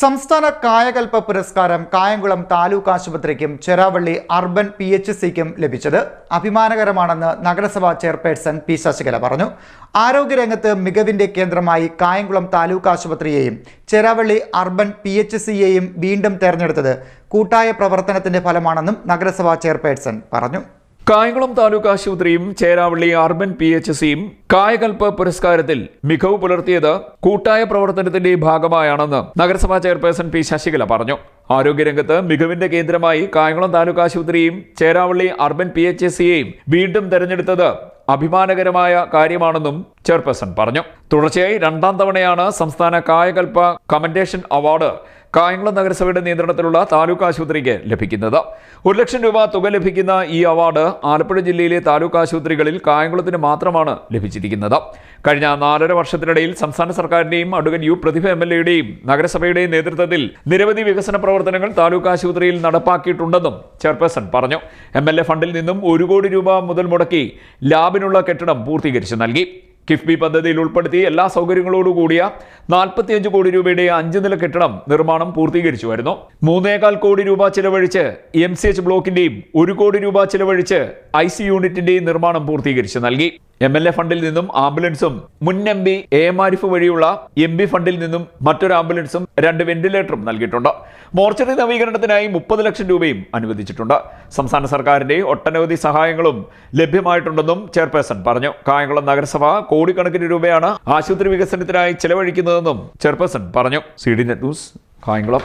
സംസ്ഥാന കായകൽപ്പ പുരസ്കാരം കായംകുളം താലൂക്ക് ആശുപത്രിക്കും ചെറാവള്ളി അർബൻ പി എച്ച് സിക്കും ലഭിച്ചത്. അഭിമാനകരമാണെന്ന് നഗരസഭാ ചെയർപേഴ്സൺ പി ശശികല പറഞ്ഞു. ആരോഗ്യരംഗത്ത് മികവിന്റെ കേന്ദ്രമായി കായംകുളം താലൂക്ക് ആശുപത്രിയെയും ചെറാവള്ളി അർബൻ പി എച്ച് സിയെയും വീണ്ടും തെരഞ്ഞെടുത്തത് കൂട്ടായ പ്രവർത്തനത്തിന്റെ ഫലമാണെന്നും നഗരസഭാ ചെയർപേഴ്സൺ പറഞ്ഞു. കായംകുളം താലൂക്ക് ആശുപത്രിയും ചേരാവള്ളി അർബൻ പി എച്ച് സിയും കായകൽപ്പ് പുരസ്കാരത്തിൽ മികവ് പുലർത്തിയത് കൂട്ടായ പ്രവർത്തനത്തിന്റെ ഭാഗമായാണെന്ന് നഗരസഭാ ചെയർപേഴ്സൺ പി ശശികല പറഞ്ഞു. ആരോഗ്യരംഗത്ത് മികവിന്റെ കേന്ദ്രമായി കായംകുളം താലൂക്ക് ആശുപത്രിയും ചേരാവള്ളി അർബൻ പി എച്ച് സിയെയും വീണ്ടും തെരഞ്ഞെടുത്തത് അഭിമാനകരമായ കാര്യമാണെന്നും ചെയർപേഴ്സൺ പറഞ്ഞു. തുടർച്ചയായി രണ്ടാം തവണയാണ് സംസ്ഥാന കായകൽപ്പ കമന്റേഷൻ അവാർഡ് കായംകുളം നഗരസഭയുടെ നിയന്ത്രണത്തിലുള്ള താലൂക്ക് ആശുപത്രിക്ക് ലഭിക്കുന്നത്. ഒരു ലക്ഷം രൂപ തുക ലഭിക്കുന്ന ഈ അവാർഡ് ആലപ്പുഴ ജില്ലയിലെ താലൂക്ക് ആശുപത്രികളിൽ കായംകുളത്തിന് മാത്രമാണ് ലഭിച്ചിരിക്കുന്നത്. കഴിഞ്ഞ നാലര വർഷത്തിനിടയിൽ സംസ്ഥാന സർക്കാരിന്റെയും advocate U Prathibha M L എയുടെയും നഗരസഭയുടെയും നേതൃത്വത്തിൽ നിരവധി വികസന പ്രവർത്തനങ്ങൾ താലൂക്ക് ആശുപത്രിയിൽ നടപ്പാക്കിയിട്ടുണ്ടെന്നും ചെയർപേഴ്സൺ പറഞ്ഞു. എം ഫണ്ടിൽ നിന്നും ഒരു കോടി രൂപ മുതൽ മുടക്കി ലാബിനുള്ള കെട്ടിടം പൂർത്തീകരിച്ചു നൽകി. കിഫ്ബി പദ്ധതിയിൽ ഉൾപ്പെടുത്തി എല്ലാ സൗകര്യങ്ങളോടുകൂടിയ നാൽപ്പത്തിയഞ്ച് കോടി രൂപയുടെ അഞ്ച് നില കെട്ടിടം നിർമ്മാണം പൂർത്തീകരിച്ചു വരുന്നു. മൂന്നേകാൽ കോടി രൂപ ചിലവഴിച്ച് എം സി എച്ച് ബ്ലോക്കിന്റെയും ഒരു കോടി രൂപ ചിലവഴിച്ച് ഐ സി യൂണിറ്റിന്റെയും നിർമ്മാണം പൂർത്തീകരിച്ച് നൽകി. എം എൽ എ ഫണ്ടിൽ നിന്നും ആംബുലൻസും മുൻ M P A M Arif വഴിയുള്ള എം പി ഫണ്ടിൽ നിന്നും മറ്റൊരു ആംബുലൻസും രണ്ട് വെന്റിലേറ്ററും നൽകിയിട്ടുണ്ട്. മോർച്ചറി നവീകരണത്തിനായി മുപ്പത് ലക്ഷം രൂപയും അനുവദിച്ചിട്ടുണ്ട്. സംസ്ഥാന സർക്കാരിന്റെ ഒട്ടനവധി സഹായങ്ങളും ലഭ്യമായിട്ടുണ്ടെന്നും ചെയർപേഴ്സൺ പറഞ്ഞു. കായംകുളം നഗരസഭ കോടിക്കണക്കിന് രൂപയാണ് ആശുപത്രി വികസനത്തിനായി ചെലവഴിക്കുന്നതെന്നും ചെയർപേഴ്സൺ പറഞ്ഞു. C D net news Kayamkulam.